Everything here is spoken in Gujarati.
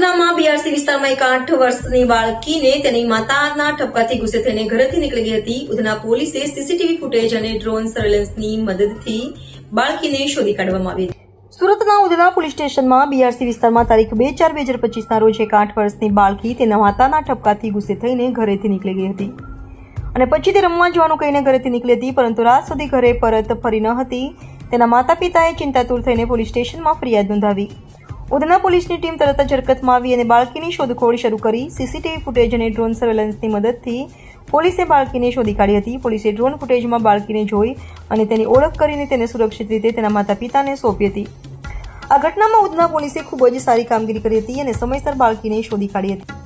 વિસ્તારમાં એક આઠ વર્ષની બાળકીને તેની માતાના ઠપકાથી ગુસ્સે થઈને ઘરેથી નીકળી ગઈ હતી. ઉધના પોલીસે સીસીટીવી ફૂટેજ અને ડ્રોન સર્વેલન્સની મદદથી બાળકીને શોધી કાઢવામાં આવી સુરતના ઉધના પોલીસ સ્ટેશનમાં બીઆરસી વિસ્તારમાં તારીખ બે ચાર બે હજાર પચીસના રોજ એક આઠ વર્ષની બાળકી તેના માતાના ઠપકાથી ગુસ્સે થઈને ઘરેથી નીકળી ગઈ હતી. અને પછી તે રમવા જવાનું કહીને ઘરેથી નીકળી હતી, પરંતુ રાત સુધી ઘરે પરત ફરી ન હતી. તેના માતા પિતાએ ચિંતાતુર થઈને પોલીસ સ્ટેશનમાં ફરિયાદ નોંધાવી. ઉધના પોલીસની ટીમ તરત જ હરકતમાં આવી અને બાળકીની શોધખોળ શરૂ કરી. સીસીટીવી ફૂટેજ અને ડ્રોન સર્વેલન્સની મદદથી પોલીસે બાળકીને શોધી કાઢી હતી. પોલીસે ડ્રોન ફૂટેજમાં બાળકીને જોઈ અને તેની ઓળખ કરીને તેને સુરક્ષિત રીતે તેના માતા પિતાને સોંપી હતી. આ ઘટનામાં ઉધના પોલીસે ખૂબ જ સારી કામગીરી કરી હતી અને સમયસર બાળકીને શોધી કાઢી હતી.